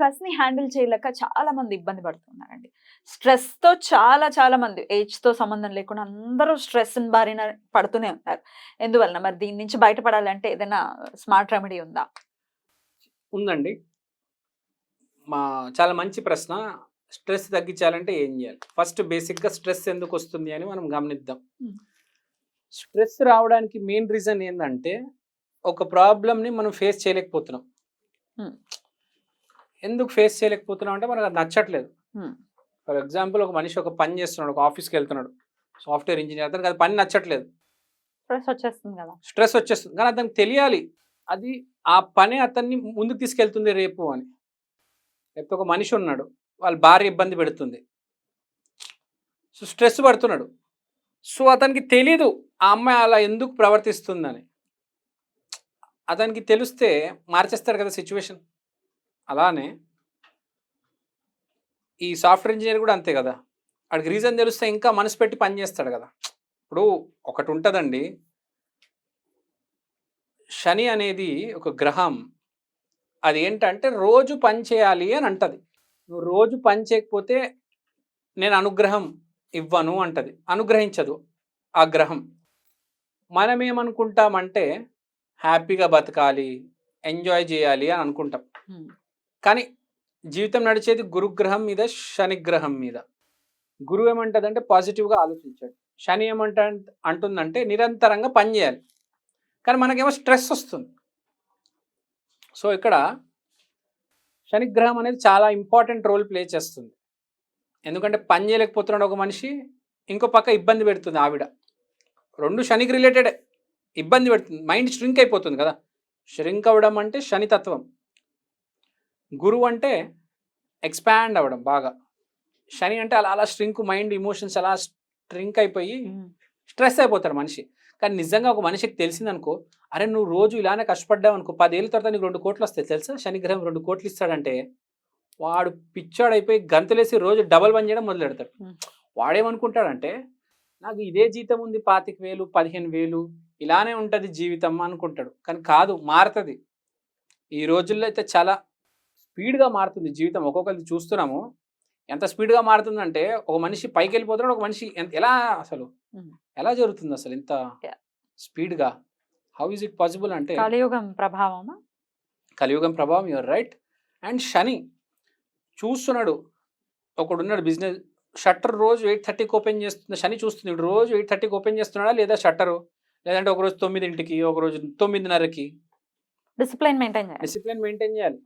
స్ట్రెస్ని హ్యాండిల్ చేయలేక చాలా మంది ఇబ్బంది పడుతున్నారండి. స్ట్రెస్తో చాలా చాలా మంది ఏజ్తో సంబంధం లేకుండా అందరూ స్ట్రెస్ బారిన పడుతూనే ఉన్నారు. ఎందువలన? మరి దీని నుంచి బయటపడాలంటే ఏదైనా స్మార్ట్ రెమెడీ ఉందా? ఉందండి. మా చాలా మంచి ప్రశ్న. స్ట్రెస్ తగ్గించాలంటే ఏం చేయాలి? ఫస్ట్ బేసిక్గా స్ట్రెస్ ఎందుకు వస్తుంది అని మనం గమనిద్దాం. స్ట్రెస్ రావడానికి మెయిన్ రీజన్ ఏంటంటే ఒక ప్రాబ్లమ్ని మనం ఫేస్ చేయలేకపోతున్నాం. ఎందుకు ఫేస్ చేయలేకపోతున్నాం అంటే మనకు అది నచ్చట్లేదు. ఫర్ ఎగ్జాంపుల్ ఒక మనిషి ఒక పని చేస్తున్నాడు ఒక ఆఫీస్కి వెళ్తున్నాడు సాఫ్ట్వేర్ ఇంజనీర్ అతనికి అది పని నచ్చట్లేదు. స్ట్రెస్ వచ్చేస్తుంది కదా. స్ట్రెస్ వచ్చేస్తుంది. కానీ అతనికి తెలియాలి అది ఆ పని అతన్ని ముందుకు తీసుకెళ్తుంది రేపు అని. లేకపోతే ఒక మనిషి ఉన్నాడు వాళ్ళ భార్య ఇబ్బంది పెడుతుంది. సో స్ట్రెస్ పడుతున్నాడు. సో అతనికి తెలీదు ఆ అమ్మాయి అలా ఎందుకు ప్రవర్తిస్తుందని. అతనికి తెలిస్తే మార్చేస్తాడు కదా సిచ్యువేషన్ అలానే ఈ సాఫ్ట్వేర్ ఇంజనీర్ కూడా అంతే కదా. వాడికి రీజన్ తెలిస్తే ఇంకా మనసు పెట్టి పని చేస్తాడు కదా. ఇప్పుడు ఒకటి ఉంటుందండి. శని అనేది ఒక గ్రహం. అది ఏంటంటే రోజు పని చేయాలి అని అంటది. నువ్వు రోజు పని చేయకపోతే నేను అనుగ్రహం ఇవ్వను అంటది. అనుగ్రహించదు ఆ గ్రహం. మనం ఏమనుకుంటామంటే హ్యాపీగా బతకాలి ఎంజాయ్ చేయాలి అని అనుకుంటాం. కానీ జీవితం నడిచేది గురుగ్రహం మీద శని గ్రహం మీద. గురువు ఏమంటదంటే పాజిటివ్గా ఆలోచించాడు. శని ఏమంట అంటుందంటే నిరంతరంగా పని చేయాలి. కానీ మనకేమో స్ట్రెస్ వస్తుంది. సో ఇక్కడ శనిగ్రహం అనేది చాలా ఇంపార్టెంట్ రోల్ ప్లే చేస్తుంది. ఎందుకంటే పని చేయలేకపోతున్నాడు ఒక మనిషి ఇంకో పక్క ఇబ్బంది పెడుతుంది ఆవిడ. రెండు శనికి రిలేటెడే. ఇబ్బంది పెడుతుంది. మైండ్ ష్రింక్ అయిపోతుంది కదా. ష్రింక్ అవ్వడం అంటే శనితత్వం. గురువు అంటే ఎక్స్పాండ్ అవ్వడం బాగా. శని అంటే అలా అలా ష్రింక్ మైండ్ ఇమోషన్స్ అలా స్ట్రింక్ అయిపోయి స్ట్రెస్ అయిపోతాడు మనిషి. కానీ నిజంగా ఒక మనిషికి తెలిసిందనుకో అరే నువ్వు రోజు ఇలానే కష్టపడ్డావు అనుకో పదేళ్ళ తర్వాత నీకు రెండు కోట్లు వస్తాయి తెలుసా? శనిగ్రహం రెండు కోట్లు ఇస్తాడంటే వాడు పిచ్చాడైపోయి గంతులేసి రోజు డబల్ పని చేయడం మొదలు పెడతాడు. వాడేమనుకుంటాడంటే నాకు ఇదే జీతం ఉంది పాతిక వేలు పదిహేను వేలు ఇలానే ఉంటుంది జీవితం అనుకుంటాడు. కానీ కాదు మారుతుంది. ఈ రోజుల్లో అయితే చాలా స్పీడ్గా మారుతుంది జీవితం. ఒక్కొక్కరిది చూస్తున్నాము. ఎంత స్పీడ్గా మారుతుందంటే ఒక మనిషి పైకి వెళ్ళిపోతున్నాడు ఒక మనిషి ఎలా అసలు. ఎలా జరుగుతుంది అసలు ఇంత. స్పీడ్గా? హౌ ఇస్ ఇట్ పాసిబుల్ అంటే కలియుగం ప్రభావమా? కలియుగం ప్రభావం యువర్ రైట్. అండ్ శని చూస్తున్నాడు. ఒకడు ఉన్నాడు బిజినెస్ షట్టర్ రోజు ఎయిట్ థర్టీకి ఓపెన్ చేస్తుంది. శని చూస్తుంది. రోజు ఎయిట్ థర్టీకి ఓపెన్ చేస్తున్నాడా లేదా షట్టరు? లేదంటే ఒకరోజు తొమ్మిదింటికి ఒకరోజు తొమ్మిదిన్నరకి? డిసిప్లిన్ మెయింటైన్ చేయాలి. డిసిప్లిన్ మెయింటైన్ చేయాలి.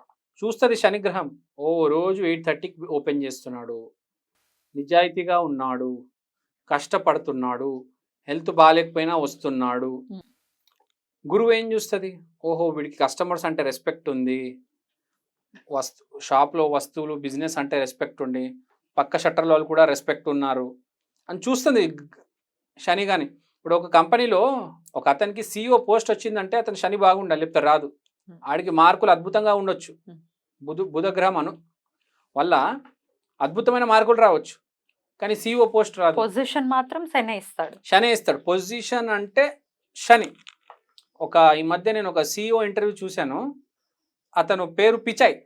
చూస్తుంది శనిగ్రహం. ఓ రోజు ఎయిట్ థర్టీకి ఓపెన్ చేస్తున్నాడు. నిజాయితీగా ఉన్నాడు. కష్టపడుతున్నాడు. హెల్త్ బాగాలేకపోయినా వస్తున్నాడు. గురువు ఏం చూస్తుంది? ఓహో వీడికి కస్టమర్స్ అంటే రెస్పెక్ట్ ఉంది. వస్తు షాప్లో వస్తువులు బిజినెస్ అంటే రెస్పెక్ట్ ఉంది. పక్క షట్టర్ల వాళ్ళు కూడా రెస్పెక్ట్ ఉన్నారు. అని చూస్తుంది శని కానీ ఇప్పుడు ఒక కంపెనీలో ఒక అతనికి సీఈఓ పోస్ట్ వచ్చిందంటే అతను శని బాగుండాలి లేకపోతే రాదు. ఆడికి మార్కులు అద్భుతంగా ఉండొచ్చు. బుధ బుధగ్రహం అను వల్ల అద్భుతమైన మార్కులు రావచ్చు. కానీ సీఈఓ పోస్ట్ రాదు. పొజిషన్ మాత్రం శని ఇస్తాడు. శని ఇస్తాడు. పొజిషన్ అంటే శని. ఒక ఈ మధ్య నేను ఒక సీఈఓ ఇంటర్వ్యూ చూశాను. అతను పేరు పిచాయ్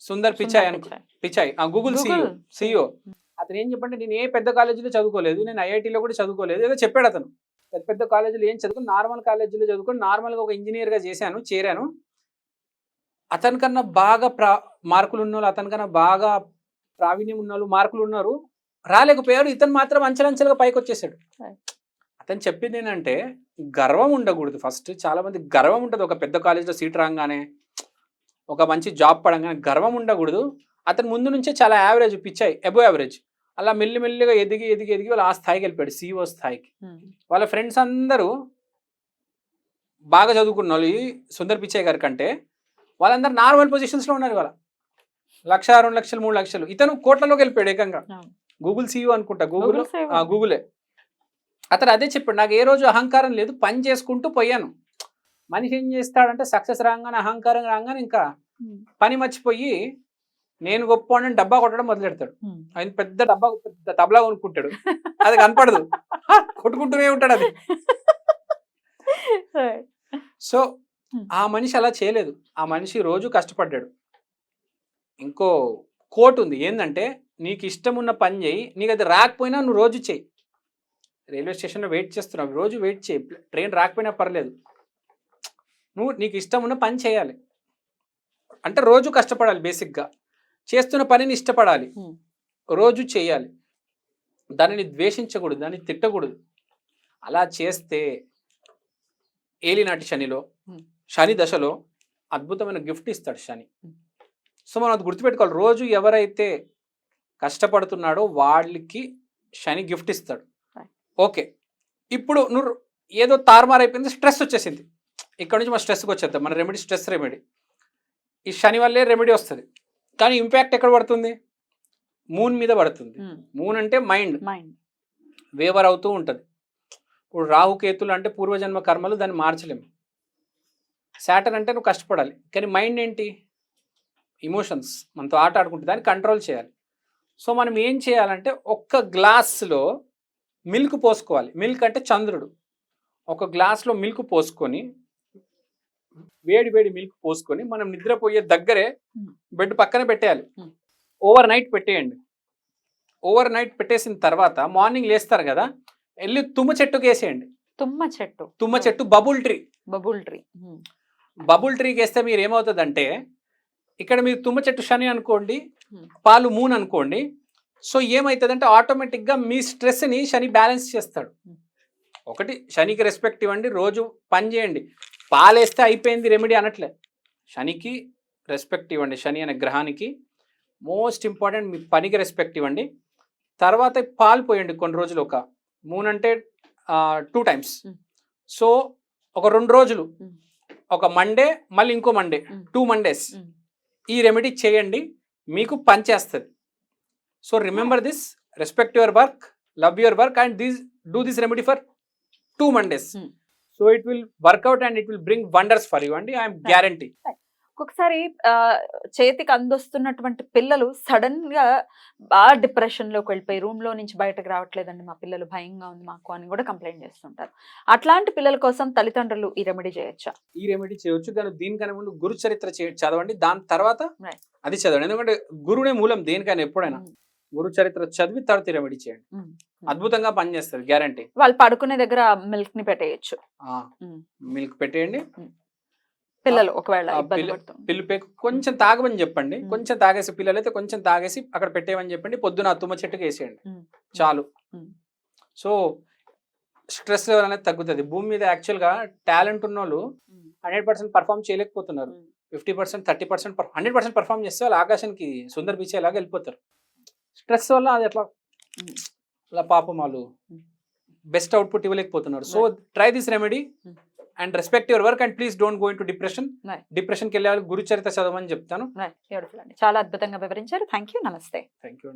సుందర్ పిచాయ్ అను పిచాయ్ ఆ గూగుల్ Google. సీఈఓ అతను ఏం చెప్పంటే నేను ఏ పెద్ద కాలేజీలో చదువుకోలేదు నేను ఐఐటీలో కూడా చదువుకోలేదు ఏదో చెప్పాడు అతను. పెద్ద పెద్ద కాలేజీలో ఏం చదువుకుని నార్మల్ కాలేజీలో చదువుకొని నార్మల్గా ఒక ఇంజనీర్గా చేశాను చేరాను. అతనికన్నా బాగా ప్రా మార్కులు ఉన్న వాళ్ళు అతనికన్నా బాగా ప్రావీణ్యం ఉన్న వాళ్ళు మార్కులు ఉన్నారు. రాలేకపోయారు ఇతను మాత్రం అంచెలంచెలుగా పైకి వచ్చేసాడు. అతను చెప్పింది ఏంటంటే గర్వం ఉండకూడదు. ఫస్ట్ చాలా మంది గర్వం ఉంటుంది. ఒక పెద్ద కాలేజీలో సీట్ రాగానే ఒక మంచి జాబ్ పడంగానే గర్వం ఉండకూడదు. అతను ముందు నుంచే చాలా యావరేజ్ పిచ్చాయి అబో యావరేజ్ అలా మెల్లిమెల్లిగా ఎదిగి ఎదిగి ఎదిగి వాళ్ళు ఆ స్థాయికి వెళ్ళిపోయాడు సీఓ స్థాయికి. వాళ్ళ ఫ్రెండ్స్ అందరూ బాగా చదువుకున్న వాళ్ళు ఈ సుందర్ పిచ్చయ్య గారి కంటే వాళ్ళందరూ నార్మల్ పొజిషన్స్లో ఉన్నారు ఇవాళ. లక్ష రెండు లక్షలు మూడు లక్షలు. ఇతను కోట్లలోకి వెళ్ళిపోయాడు ఏకంగా. గూగుల్ సీఈఓ అనుకుంటా గూగుల్. గూగులే అతను అదే చెప్పాడు నాకు ఏ రోజు అహంకారం లేదు పని చేసుకుంటూ పోయాను. మనిషి ఏం చేస్తాడంటే సక్సెస్ రాగానే అహంకారం రాగానే ఇంకా పని మర్చిపోయి నేను గొప్ప అని డబ్బా కొట్టడం మొదలెడతాడు. ఉమ్. ఆయన పెద్ద డబ్బా పెద్ద తబలా కొనుక్కుంటాడు. అది కనపడదు. కొట్టుకుంటూనే ఉంటాడు అది. సో. ఆ మనిషి అలా చేయలేదు. ఆ మనిషి రోజు కష్టపడ్డాడు. ఇంకో కోట్ ఉంది. ఏంటంటే నీకు ఇష్టం ఉన్న పని చేయి. నీకు అది రాకపోయినా నువ్వు రోజు చేయి. రైల్వే స్టేషన్లో వెయిట్ చేస్తున్నావు. రోజు వెయిట్ చేయి. ట్రైన్ రాకపోయినా పర్లేదు. నువ్వు నీకు ఇష్టం ఉన్న పని చేయాలి. అంటే రోజు కష్టపడాలి బేసిక్గా. చేస్తున్న పనిని ఇష్టపడాలి. రోజు చేయాలి. దానిని ద్వేషించకూడదు దాన్ని తిట్టకూడదు. అలా చేస్తే ఏలినాటి శనిలో. శని దశలో అద్భుతమైన గిఫ్ట్ ఇస్తాడు శని. సో మనం అది గుర్తుపెట్టుకోవాలి. రోజు ఎవరైతే కష్టపడుతున్నాడో వాళ్ళకి శని గిఫ్ట్ ఇస్తాడు. ఓకే. ఇప్పుడు నువ్వు ఏదో తారుమారు అయిపోయింది స్ట్రెస్ వచ్చేసింది. ఇక్కడ నుంచి మన స్ట్రెస్కి వచ్చేద్దాం. మన రెమెడీ స్ట్రెస్ రెమెడీ. ఈ శని వల్లే రెమెడీ వస్తుంది. కానీ ఇంపాక్ట్ ఎక్కడ పడుతుంది? మూన్ మీద పడుతుంది. మూన్ అంటే మైండ్ మైండ్ వేవర్ అవుతూ ఉంటుంది. ఇప్పుడు రాహుకేతులు అంటే పూర్వజన్మ కర్మలు దాన్ని మార్చలేము. శాటర్న్ అంటే నువ్వు కష్టపడాలి. కానీ మైండ్ ఏంటి? ఇమోషన్స్ మనతో ఆట ఆడుకుంటే దాన్ని కంట్రోల్ చేయాలి. సో మనం ఏం చేయాలంటే ఒక్క గ్లాస్లో మిల్క్ పోసుకోవాలి. మిల్క్ అంటే చంద్రుడు. ఒక గ్లాస్లో మిల్క్ పోసుకొని వేడి వేడి మిల్క్ పోసుకొని మనం నిద్రపోయే దగ్గరే Hmm. బెడ్ పక్కన పెట్టేయాలి. Hmm. ఓవర్ నైట్ పెట్టేయండి. ఓవర్ నైట్ పెట్టేసిన తర్వాత మార్నింగ్ లేస్తారు కదా వెళ్ళి తుమ్మ చెట్టుకి వేసేయండి. తుమ్మ చెట్టు. తుమ్మ చెట్టు బబుల్ ట్రీ బబుల్ ట్రీ బబుల్ ట్రీకి వేస్తే మీరు ఏమవుతుందంటే ఇక్కడ మీరు తుమ్మ చెట్టు శని అనుకోండి Hmm. పాలు మూన్ అనుకోండి సో ఏమవుతుందంటే ఆటోమేటిక్గా మీ స్ట్రెస్ని శని బ్యాలెన్స్ చేస్తాడు. Hmm. ఒకటి శనికి రెస్పెక్ట్ ఇవ్వండి రోజు పని చేయండి. పాలేస్తే అయిపోయింది రెమెడీ అనట్లే. శనికి రెస్పెక్ట్ ఇవ్వండి. శని అనే గ్రహానికి మోస్ట్ ఇంపార్టెంట్ మీ పనికి రెస్పెక్ట్ ఇవ్వండి. తర్వాత పాలు పోయండి కొన్ని రోజులు ఒక మూన్ అంటే టూ టైమ్స్. సో ఒక రెండు రోజులు. ఒక మండే మళ్ళీ ఇంకో మండే. టూ మండేస్ ఈ రెమెడీ చేయండి. మీకు పనిచేస్తుంది. So remember this respect your work love your work and this do this remedy for two Mondays. So it will work out and it will bring wonders for you అండి I'm guarantee ఒక్కొక్కసారి చేతికి అందొస్తున్నటువంటి పిల్లలు సడన్గా బాగా డిప్రెషన్లోకి వెళ్ళిపోయి రూమ్లో నుంచి బయటకు రావట్లేదండి. మా పిల్లలు భయంగా ఉంది మాకు అని కూడా కంప్లైంట్ చేస్తుంటారు. అట్లాంటి పిల్లల కోసం తల్లిదండ్రులు ఈ రెమెడీ చేయొచ్చా? ఈ రెమెడీ చేయొచ్చు. కానీ దీనికన్నా ముందు గురు చరిత్ర చదవండి. దాని తర్వాత. అది చదవండి. ఎందుకంటే గురువునే మూలం దేనికైనా ఎప్పుడైనా. ఉమ్, గురు చరిత్ర చదివి తర్వాత రెమెడీ చేయండి. అద్భుతంగా పనిచేస్తుంది గ్యారంటీ వాళ్ళు పడుకునే దగ్గర మిల్క్ని పెట్టేయచ్చు. మిల్క్ పెట్టేయండి. పిల్లలు ఒకవేళ పిల్ల- కొంచెం తాగమని చెప్పండి. కొంచెం తాగేసి పిల్లలైతే కొంచెం తాగేసి అక్కడ పెట్టేయమని చెప్పండి. పొద్దున తుమ్మ చెట్టుకి వేసేయండి. చాలు. సో స్ట్రెస్ లెవెల్ అనేది తగ్గుతుంది. భూమి మీద యాక్చువల్గా టాలెంట్ ఉన్న వాళ్ళు హండ్రెడ్ పర్సెంట్ పర్ఫామ్ చేయలేకపోతున్నారు. Fifty percent thirty percent hundred percent perform చేస్తే వాళ్ళు ఆకాశానికి సుందర్ బీచ్ లాగా వెళ్ళిపోతారు. స్ట్రెస్ వల్ల అది అట్లా మ్మ్. అలా పాపం వాళ్ళు. Best output ఇవ్వలేకపోతున్నారు. So try this remedy. And respect your work and please don't go into depression. డిప్రెషన్కి వెళ్ళే వాళ్ళు గురు చరిత్ర చదవమని చెప్తాను చాలా అద్భుతంగా వివరించారు. థ్యాంక్ యూ నమస్తే. Thank you